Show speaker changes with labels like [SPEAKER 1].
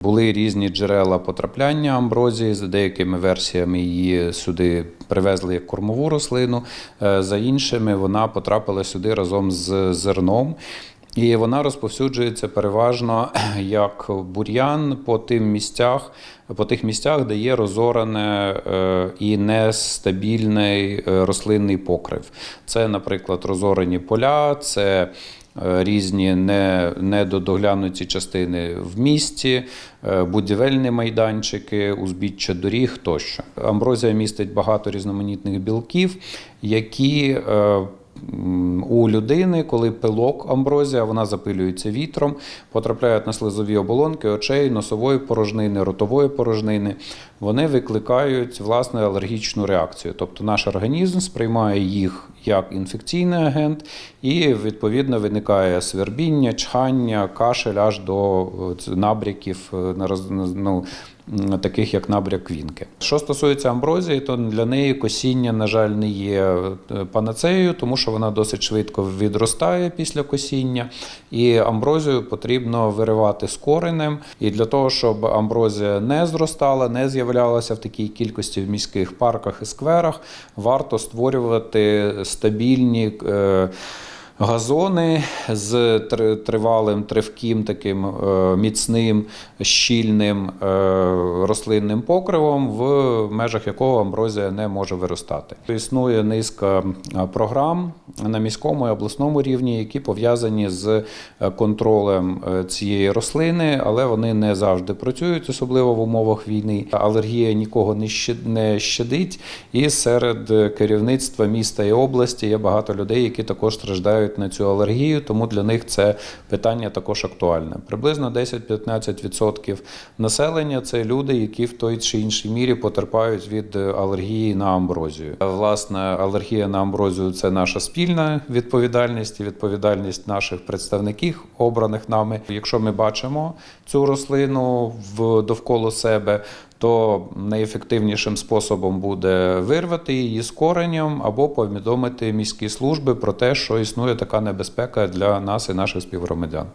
[SPEAKER 1] Були різні джерела потрапляння амброзії. За деякими версіями її сюди привезли як кормову рослину. е, За іншими вона потрапила сюди разом з зерном. І вона розповсюджується переважно як бур'ян по тим місцях, по тих місцях, де є розорене е, і нестабільний е, рослинний покрив. Це, наприклад, розорені поля, це е, різні не, недодоглянуті частини в місті, е, будівельні майданчики, узбіччя доріг тощо. Амброзія містить багато різноманітних білків, які е, у людини, коли пилок амброзія, вона запилюється вітром, потрапляють на слизові оболонки очей, носової порожнини, ротової порожнини. Вони викликають власне алергічну реакцію. Тобто наш організм сприймає їх як інфекційний агент, і відповідно виникає свербіння, чхання, кашель аж до е, набряків е, ну, таких як набряк вінки. Що стосується амброзії, то для неї косіння, на жаль, не є е, панацеєю, тому що вона досить швидко відростає після косіння, і амброзію потрібно виривати з коренем. І для того, щоб амброзія не зростала, не з'являлася в такій кількості в міських парках і скверах, варто створювати стабільні. Газони з тривалим, тривким, таким е, міцним, щільним е, рослинним покривом, в межах якого амброзія не може виростати. Існує низка е, програм на міському і обласному рівні, які пов'язані з контролем цієї рослини, але вони не завжди працюють, особливо в умовах війни. Алергія нікого не щадить, і серед керівництва міста і області є багато людей, які також страждають на цю алергію, тому для них це питання також актуальне. Приблизно 10-15% населення це люди, які в той чи іншій мірі потерпають від алергії на амброзію. Власне, алергія на амброзію це наша спільна відповідальність і відповідальність наших представників, обраних нами. Якщо ми бачимо цю рослину в довкола себе, то найефективнішим способом буде вирвати її з коренем або повідомити міські служби про те, що існує така небезпека для нас і наших співгромадян.